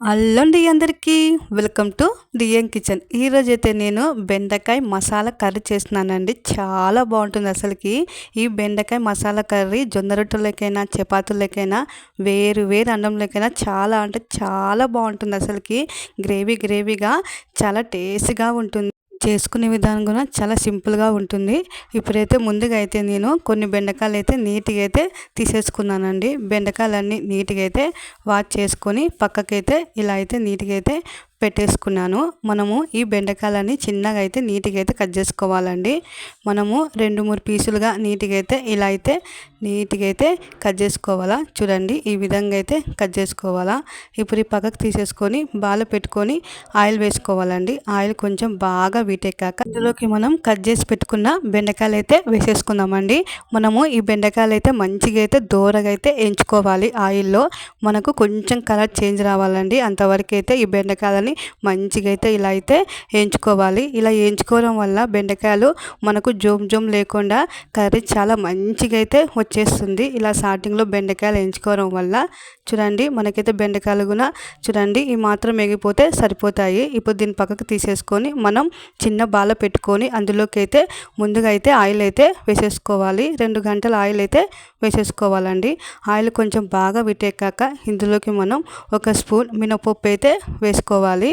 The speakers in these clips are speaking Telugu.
అల్లండి అందరికీ. Welcome to DM kitchen. ఈరోజు అయితే నేను బెండకాయ మసాలా కర్రీ చేస్తున్నానండి. చాలా బాగుంటుంది అసలుకి. ఈ బెండకాయ మసాలా కర్రీ జొన్న రొట్టెలకైనా చపాతీలకైనా వేరు వేరు అన్నంలోకైనా చాలా అంటే చాలా బాగుంటుంది అసలుకి. గ్రేవీ గ్రేవీగా చాలా టేస్ట్గా ఉంటుంది. చేసుకునే విధానం కూడా చాలా సింపుల్గా ఉంటుంది. ఇప్పుడైతే ముందుగా అయితే నేను కొన్ని బెండకాయలు అయితే నీట్గా అయితే తీసేసుకున్నానండి. బెండకాయలన్నీ నీట్గా అయితే వాష్ చేసుకొని పక్కకైతే ఇలా అయితే నీట్గా అయితే పెట్టేసుకున్నాను. మనము ఈ బెండకాయలని చిన్నగా అయితే నీట్గా అయితే కట్ చేసుకోవాలండి. మనము రెండు మూడు పీసులుగా నీట్గా అయితే ఇలా అయితే నీట్గా అయితే కట్ చేసుకోవాలా? చూడండి ఈ విధంగా అయితే కట్ చేసుకోవాలా? ఇప్పుడు ఈ పక్కకు తీసేసుకొని బాగా పెట్టుకొని ఆయిల్ వేసుకోవాలండి. ఆయిల్ కొంచెం బాగా వీటెక్కాక ఇందులోకి మనం కట్ చేసి పెట్టుకున్న బెండకాయలు అయితే వేసేసుకుందామండి. మనము ఈ బెండకాయలు అయితే మంచిగా అయితే దూరగా అయితే ఎంచుకోవాలి. ఆయిల్లో మనకు కొంచెం కలర్ చేంజ్ రావాలండి. అంతవరకు అయితే ఈ బెండకాయలని బెండకాయలని మంచిగా అయితే ఇలా అయితే వేయించుకోవాలి ఇలా వేయించుకోవడం వల్ల బెండకాయలు మనకు జోమ్ జోమ్ లేకుండా కర్రీ చాలా మంచిగా అయితే వచ్చేస్తుంది. ఇలా స్టార్టింగ్లో బెండకాయలు వేయించుకోవడం వల్ల చూడండి మనకైతే బెండకాయలు కూడా చూడండి ఈ మాత్రం ఎగిపోతే సరిపోతాయి. ఇప్పుడు దీని పక్కకు తీసేసుకొని మనం చిన్న బాల పెట్టుకొని అందులోకి అయితే ముందుగా అయితే ఆయిల్ అయితే వేసేసుకోవాలి. రెండు గంటల ఆయిల్ అయితే వేసేసుకోవాలండి. ఆయిల్ కొంచెం బాగా విటెక్కాక ఇందులోకి మనం ఒక స్పూన్ మినపప్పు అయితే వేసుకోవాలి.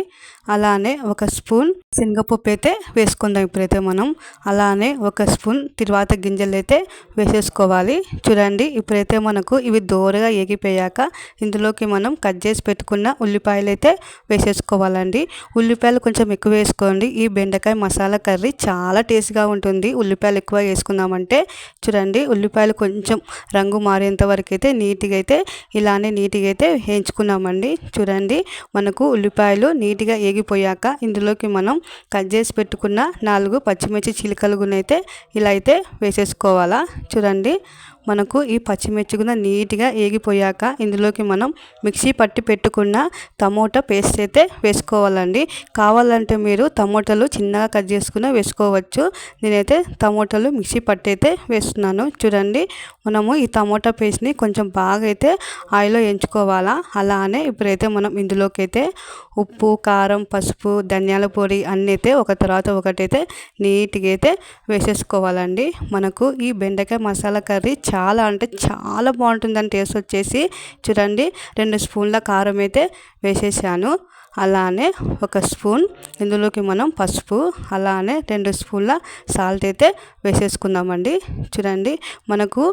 అలానే ఒక స్పూన్ శనగపప్పు అయితే వేసుకుందాం ఇప్పుడైతే మనం. అలానే ఒక స్పూన్ తిరువాత గింజలు అయితే వేసేసుకోవాలి. చూడండి ఇప్పుడైతే మనకు ఇవి దోరగా ఎగిపోయాక ఇందులోకి మనం కట్ చేసి పెట్టుకున్న ఉల్లిపాయలు అయితే వేసేసుకోవాలండి. ఉల్లిపాయలు కొంచెం ఎక్కువ వేసుకోండి. ఈ బెండకాయ మసాలా కర్రీ చాలా టేస్ట్గా ఉంటుంది. ఉల్లిపాయలు ఎక్కువ వేసుకుందామంటే చూడండి ఉల్లిపాయలు కొంచెం రంగు మారేంత వరకు అయితే నీట్గా అయితే ఇలానే నీట్గా అయితే వేయించుకున్నామండి. చూడండి మనకు ఉల్లిపాయలు నీట్గా ఏగిపోయాక ఇందులోకి మనం కట్ చేసి పెట్టుకున్న నాలుగు పచ్చిమిర్చి చిలుకలు అయితే ఇలా అయితే వేసేసుకోవాలా. చూడండి మనకు ఈ పచ్చిమిర్చి కూడా నీట్గా ఏగిపోయాక ఇందులోకి మనం మిక్సీ పట్టి పెట్టుకున్న టమోటా పేస్ట్ అయితే వేసుకోవాలండి. కావాలంటే మీరు టమోటాలు చిన్నగా కట్ చేసుకుని వేసుకోవచ్చు. నేనైతే టమోటాలు మిక్సీ పట్టి అయితే వేస్తున్నాను. చూడండి మనము ఈ టమోటా పేస్ట్ని కొంచెం బాగా అయితే ఆయిల్లో ఎంచుకోవాలా? అలానే ఇప్పుడైతే మనం ఇందులోకి అయితే ఉప్పు కారం పసుపు ధనియాల పొడి అన్నీ అయితే ఒక తర్వాత ఒకటైతే నీట్గా అయితే వేసేసుకోవాలండి. మనకు ఈ బెండకాయ మసాలా కర్రీ చాలా అంటే చాలా బాగుంటుందని టేస్ట్ వచ్చేసి చూడండి. రెండు స్పూన్ల కారం అయితే వేసేసాను. అలానే ఒక స్పూన్. ఇందులోకి మనం పసుపు అలానే రెండు స్పూన్ల సాల్ట్ అయితే వేసేసుకుందామండి. చూడండి మనకు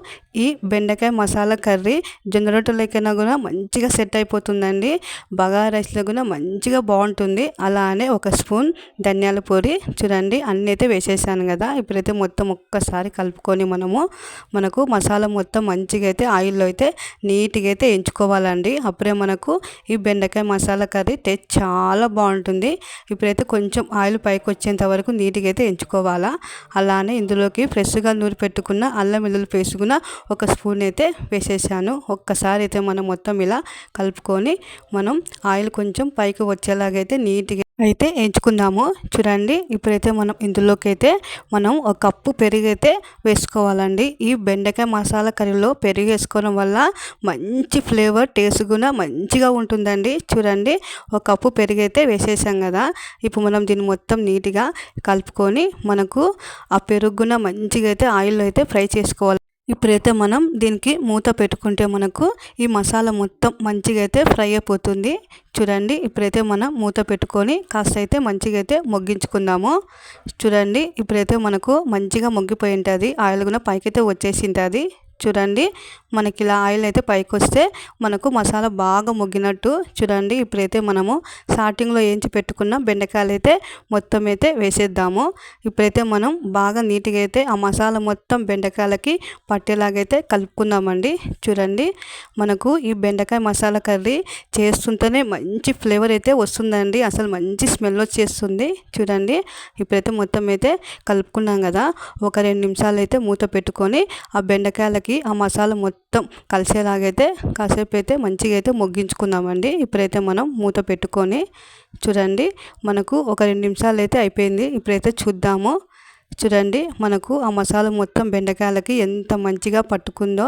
ఈ బెండకాయ మసాలా కర్రీ జొన్న రొట్టెలకైనా కూడా మంచిగా సెట్ అయిపోతుందండి. బగా రైస్లో కూడా మంచిగా బాగుంటుంది. అలానే ఒక స్పూన్ ధనియాల పొడి. చూడండి అన్నీ అయితే వేసేసాను కదా. ఇప్పుడైతే మొత్తం ఒక్కసారి కలుపుకొని మనము మనకు మసాలా మొత్తం మంచిగా అయితే ఆయిల్లో అయితే నీట్గా అయితే ఎంచుకోవాలండి. అప్పుడే మనకు ఈ బెండకాయ మసాలా కర్రీ టేస్ట్ చాలా బాగుంటుంది. ఇప్పుడైతే కొంచెం ఆయిల్ పైకి వచ్చేంత వరకు నీట్గా అయితే ఎంచుకోవాలా. అలానే ఇందులోకి ఫ్రెష్గా నూరి పెట్టుకున్న అల్లం వెల్లుల్లి పేసుకున్న ఒక స్పూన్ అయితే వేసేసాను. ఒక్కసారి అయితే మనం మొత్తం ఇలా కలుపుకొని మనం ఆయిల్ కొంచెం పైకి వచ్చేలాగైతే నీట్గా అయితే ఎంచుకుందాము. చూడండి ఇప్పుడైతే మనం ఇందులోకి అయితే మనం ఒక కప్పు పెరుగు అయితే వేసుకోవాలండి. ఈ బెండకాయ మసాలా కర్రీలో పెరుగు వేసుకోవడం వల్ల మంచి ఫ్లేవర్ టేస్ట్ కూడా మంచిగా ఉంటుందండి. చూడండి ఒక కప్పు పెరుగు అయితే వేసేసాం కదా. ఇప్పుడు మనం దీన్ని మొత్తం నీట్గా కలుపుకొని మనకు ఆ పెరుగున మంచిగా అయితే ఆయిల్లో అయితే ఫ్రై చేసుకోవాలి. ఇప్పుడైతే మనం దీనికి మూత పెట్టుకుంటే మనకు ఈ మసాలా మొత్తం మంచిగా అయితే ఫ్రై అయిపోతుంది. చూడండి ఇప్పుడైతే మనం మూత పెట్టుకొని కాస్త అయితే మంచిగా అయితే మొగ్గించుకుందాము. చూడండి ఇప్పుడైతే మనకు మంచిగా మొగ్గిపోయి ఉంటుంది. ఆయిల్ కూడా పైకైతే వచ్చేసి ఉంటుంది చూడండి. మనకి ఇలా ఆయిల్ అయితే పైకి వస్తే మనకు మసాలా బాగా మొగ్గినట్టు చూడండి. ఇప్పుడైతే మనము స్టార్టింగ్లో ఏంచి పెట్టుకున్న బెండకాయలు అయితే మొత్తం అయితే వేసేద్దాము. ఇప్పుడైతే మనం బాగా నీట్గా అయితే ఆ మసాలా మొత్తం బెండకాయలకి పట్టేలాగైతే కలుపుకుందామండి. చూడండి. మనకు ఈ బెండకాయ మసాలా కర్రీ చేస్తుంటేనే మంచి ఫ్లేవర్ అయితే వస్తుందండి. అసలు మంచి స్మెల్ వచ్చేస్తుంది. చూడండి. ఇప్పుడైతే మొత్తం అయితే కలుపుకున్నాం కదా. ఒక రెండు నిమిషాలు అయితే మూత పెట్టుకొని ఆ బెండకాయలకి మనకి ఆ మసాలా మొత్తం కలిసేలాగైతే కాసేపు అయితే మంచిగా అయితే మొగ్గించుకుందామండి. ఇప్పుడైతే మనం మూత పెట్టుకొని చూడండి మనకు ఒక రెండు నిమిషాలు అయితే అయిపోయింది. ఇప్పుడైతే చూద్దాము. చూడండి మనకు ఆ మసాలా మొత్తం బెండకాయలకి ఎంత మంచిగా పట్టుకుందో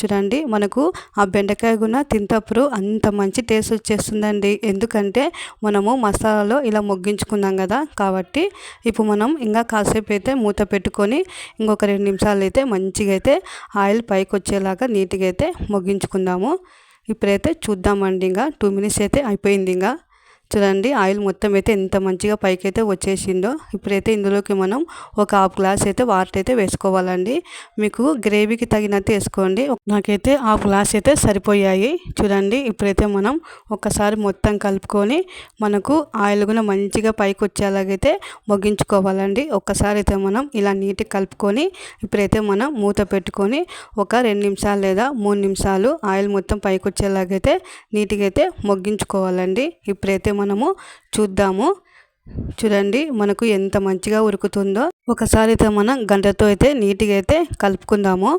చూడండి మనకు ఆ బెండకాయ కూడా తింటప్పుడు అంత మంచి టేస్ట్ వచ్చేస్తుందండి. ఎందుకంటే మనము మసాలాలో ఇలా మొగ్గించుకున్నాం కదా కాబట్టి ఇప్పుడు మనం ఇంకా కాసేపు అయితే మూత పెట్టుకొని ఇంకొక రెండు నిమిషాలు అయితే మంచిగా అయితే ఆయిల్ పైకి వచ్చేలాగా నీట్గా అయితే మొగ్గించుకుందాము. ఇప్పుడైతే చూద్దామండి ఇంకా టూ మినిట్స్ అయితే అయిపోయింది ఇంకా. చూడండి ఆయిల్ మొత్తం అయితే ఎంత మంచిగా పైకైతే వచ్చేసిందో ఇప్పుడైతే ఇందులోకి మనం ఒక హాఫ్ గ్లాస్ అయితే వాటర్ అయితే వేసుకోవాలండి. మీకు గ్రేవీకి తగినట్టు వేసుకోండి. నాకైతే హాఫ్ గ్లాస్ అయితే సరిపోయాయి. చూడండి ఇప్పుడైతే మనం ఒకసారి మొత్తం కలుపుకొని మనకు ఆయిల్ కూడా మంచిగా పైకి వచ్చేలాగైతే మొగ్గించుకోవాలండి. ఒక్కసారి అయితే మనం ఇలా నీట్గా కలుపుకొని ఇప్పుడైతే మనం మూత పెట్టుకొని ఒక రెండు నిమిషాలు లేదా మూడు నిమిషాలు ఆయిల్ మొత్తం పైకి వచ్చేలాగైతే నీట్గా అయితే మొగ్గించుకోవాలండి. ఇప్పుడైతే మనము చూద్దాము. చూడండి మనకు ఎంత మంచిగా ఉరుకుతుందో. ఒకసారి అయితే మనం గంటతో అయితే నీట్గా అయితే కలుపుకుందాము.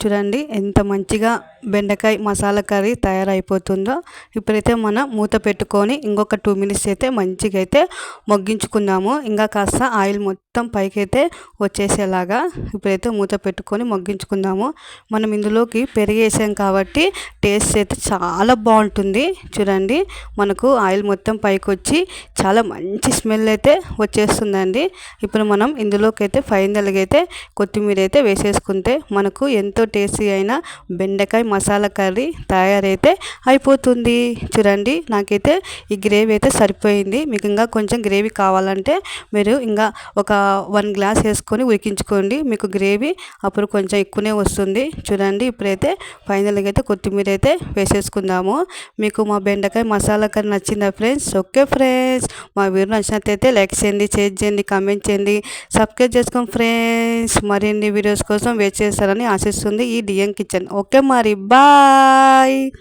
చూడండి ఎంత మంచిగా బెండకాయ మసాలా కర్రీ తయారైపోతుందో ఇప్పుడైతే మనం మూత పెట్టుకొని ఇంకొక టూ మినిట్స్ అయితే మంచిగా అయితే మొగ్గించుకుందాము. ఇంకా కాస్త ఆయిల్ మొత్తం పైకి అయితే వచ్చేసేలాగా ఇప్పుడైతే మూత పెట్టుకొని మగ్గించుకుందాము. మనం ఇందులోకి పెరిగేసాం కాబట్టి టేస్ట్ అయితే చాలా బాగుంటుంది. చూడండి మనకు ఆయిల్ మొత్తం పైకి వచ్చి చాలా మంచి స్మెల్ అయితే వచ్చేస్తుందండి. ఇప్పుడు మనం ఇందులోకి అయితే ఫైనల్గా అయితే కొత్తిమీర అయితే వేసేసుకుంటే మనకు ఎంతో టేస్టీ అయిన బెండకాయ మసాలా కర్రీ తయారైతే అయిపోతుంది. చూడండి నాకైతే ఈ గ్రేవీ అయితే సరిపోయింది. మీకు ఇంకా కొంచెం గ్రేవీ కావాలంటే మీరు ఇంకా ఒక వన్ గ్లాస్ వేసుకొని ఉడికించుకోండి. మీకు గ్రేవీ అప్పుడు కొంచెం ఎక్కువనే వస్తుంది. చూడండి ఇప్పుడైతే ఫైనల్గా అయితే కొత్తిమీర అయితే వేసేసుకుందాము. మీకు మా బెండకాయ మసాలా కర్రీ నచ్చిందా ఫ్రెండ్స్? Okay friends. మా వీడియో నచ్చినట్లయితే లైక్ చేయండి షేర్ చేయండి కామెంట్ చేయండి. సబ్స్క్రైబ్ చేసుకోండి ఫ్రెండ్స్. మరిన్ని వీడియోస్ కోసం వెయిట్ చేస్తారని ఆశిస్తుంది ఈ డిఎం కిచెన్. ఓకే మరి Bye!